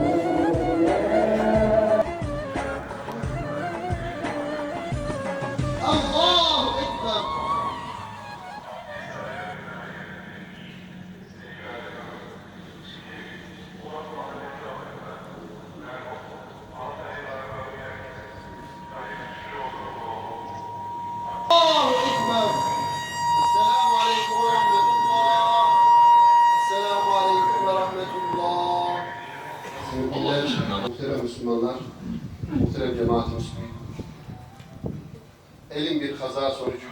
Allahu Müslümanlar, muhterem cemaat-i Müslümin. Elin bir kaza sonucu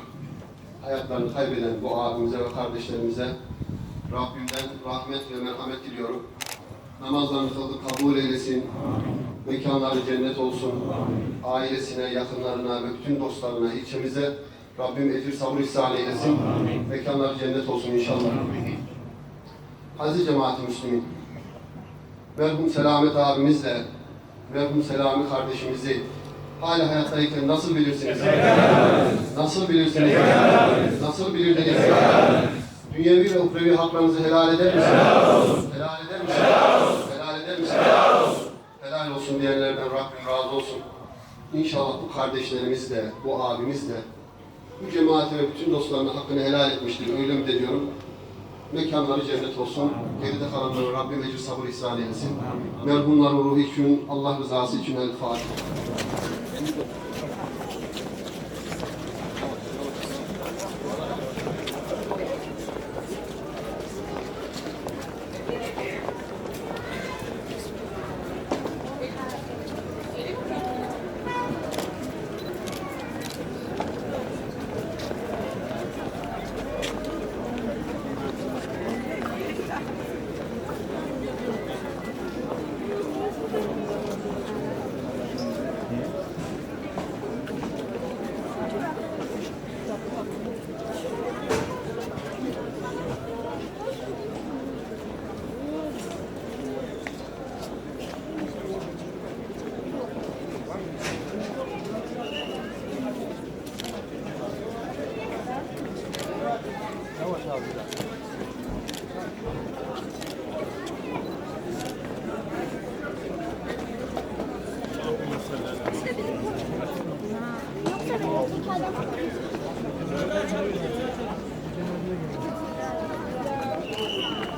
hayatlarını kaybeden bu abimize ve kardeşlerimize Rabbimden rahmet ve merhamet diliyorum. Namazlarını kıldı kabul eylesin. Mekanları cennet olsun. Ailesine, yakınlarına ve bütün dostlarına, ilçemize Rabbim ecir sabır ihsan eylesin. Mekanları cennet olsun inşallah. Aziz cemaat-i Müslümin, merhum Selamet abimizle merhum Selami kardeşimizi hala hayattayken nasıl bilirsiniz? Nasıl bilirsiniz? Nasıl bilirdiniz? Dünyevi ve uhrevi haklarınızı helal eder misiniz? Helal eder misiniz? Helal eder misiniz? Helal olsun diyenlerden Rabbim razı olsun. İnşallah bu kardeşlerimiz de, bu abimiz de bu cemaate ve bütün dostlarına hakkını helal etmiştir. Öyle mi de diyorum? Mekanları cennet olsun. Geride kalanlara Rabbim ecir sabır ihsan eylesin. Merhumların ruhu için, Allah rızası için El Fatiha.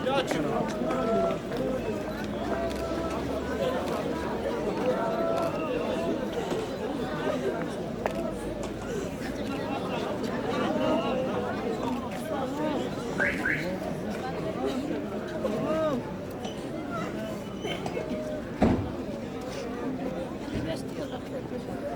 Gotcha. Thank you.